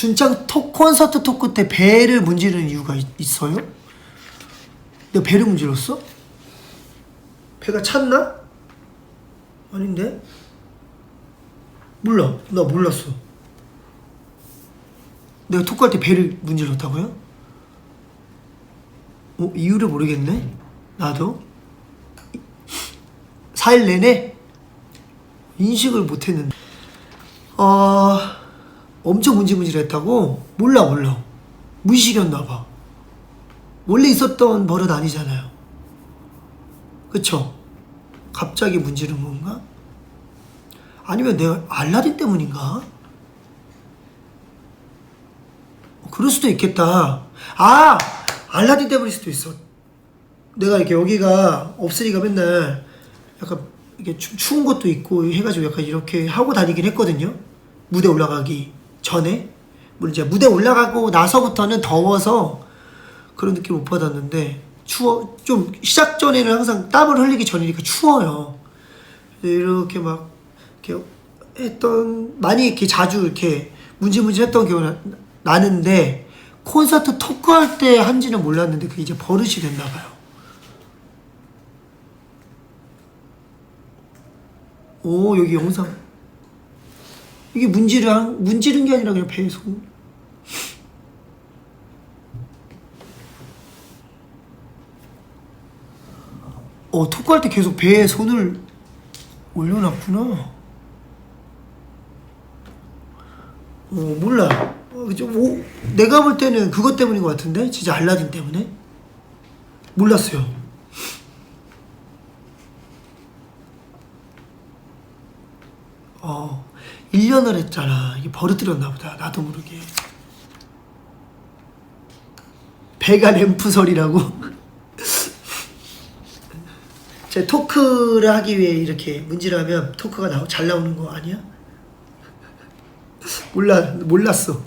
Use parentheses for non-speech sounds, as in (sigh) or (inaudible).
준짱 토, 콘서트 토크 때 배를 문지르는 이유가 있, 있어요? 내가 배를 문질렀어? 배가 찼나? 아닌데? 몰라. 나 몰랐어. 내가 토크할 때 배를 문질렀다고요? 어, 이유를 모르겠네? 나도? 4일 내내? 인식을 못했는데. 어, 엄청 문질문질했다고? 몰라, 몰라. 무의식이었나봐. 원래 있었던 버릇 아니잖아요. 그쵸? 갑자기 문지른 건가? 아니면 내가 알라딘 때문인가? 어, 그럴 수도 있겠다. 아! 알라딘 때문일 수도 있어. 내가 이렇게 여기가 없으니까 맨날 약간 이게 추, 추운 것도 있고 해가지고 약간 이렇게 하고 다니긴 했거든요. 무대 올라가기 전에. 물론 이제 무대 올라가고 나서부터는 더워서 그런 느낌 못 받았는데 추워 좀 시작 전에는 항상 땀을 흘리기 전이니까 추워요. 이렇게 막 이렇게 했던 많이 이렇게 자주 이렇게 문질문질했던 기억이 나, 나는데 콘서트 토크할 때 한지는 몰랐는데 그게 이제 버릇이 됐나 봐요. 오 여기 영상 이게 문지르 문지른 게 아니라 그냥 손. 어 토크할 때 계속 배에 손을 올려놨구나. 어 몰라. 어, 좀, 오, 내가 볼 때는 그것 때문인 것 같은데 진짜 알라딘 때문에 몰랐어요. 어 1년을 했잖아. 이게 버릇들였나 보다. 나도 모르게. 배가 램프설이라고. (laughs) 제 토크를 하기 위해 이렇게 문질하면 토크가 나, 잘 나오는 거 아니야? 몰라 몰랐어.